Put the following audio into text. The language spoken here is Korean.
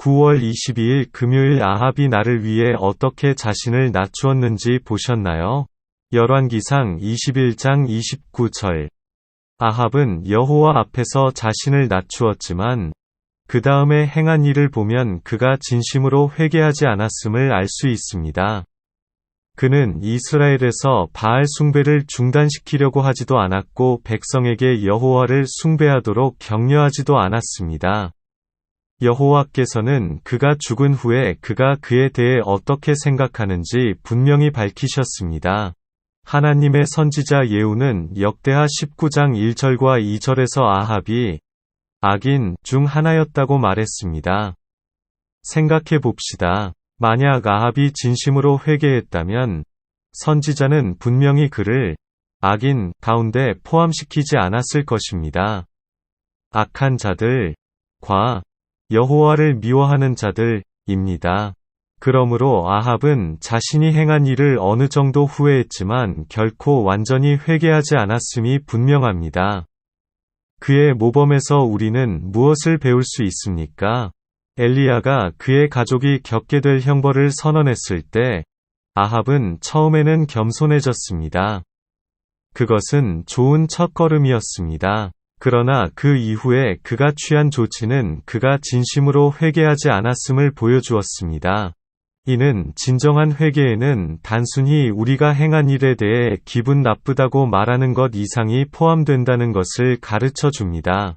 9월 22일 금요일 아합이 나를 위해 어떻게 자신을 낮추었는지 보셨나요? 열왕기상 21장 29절 아합은 여호와 앞에서 자신을 낮추었지만 그 다음에 행한 일을 보면 그가 진심으로 회개하지 않았음을 알 수 있습니다. 그는 이스라엘에서 바알 숭배를 중단시키려고 하지도 않았고 백성에게 여호와를 숭배하도록 격려하지도 않았습니다. 여호와께서는 그가 죽은 후에 그가 그에 대해 어떻게 생각하는지 분명히 밝히셨습니다. 하나님의 선지자 예후는 역대하 19장 1절과 2절에서 아합이 악인 중 하나였다고 말했습니다. 생각해 봅시다. 만약 아합이 진심으로 회개했다면 선지자는 분명히 그를 악인 가운데 포함시키지 않았을 것입니다. 악한 자들, 과 여호와를 미워하는 자들입니다. 그러므로 아합은 자신이 행한 일을 어느 정도 후회했지만 결코 완전히 회개하지 않았음이 분명합니다. 그의 모범에서 우리는 무엇을 배울 수 있습니까? 엘리야가 그의 가족이 겪게 될 형벌을 선언했을 때 아합은 처음에는 겸손해졌습니다. 그것은 좋은 첫걸음이었습니다. 그러나 그 이후에 그가 취한 조치는 그가 진심으로 회개하지 않았음을 보여주었습니다. 이는 진정한 회개에는 단순히 우리가 행한 일에 대해 기분 나쁘다고 말하는 것 이상이 포함된다는 것을 가르쳐 줍니다.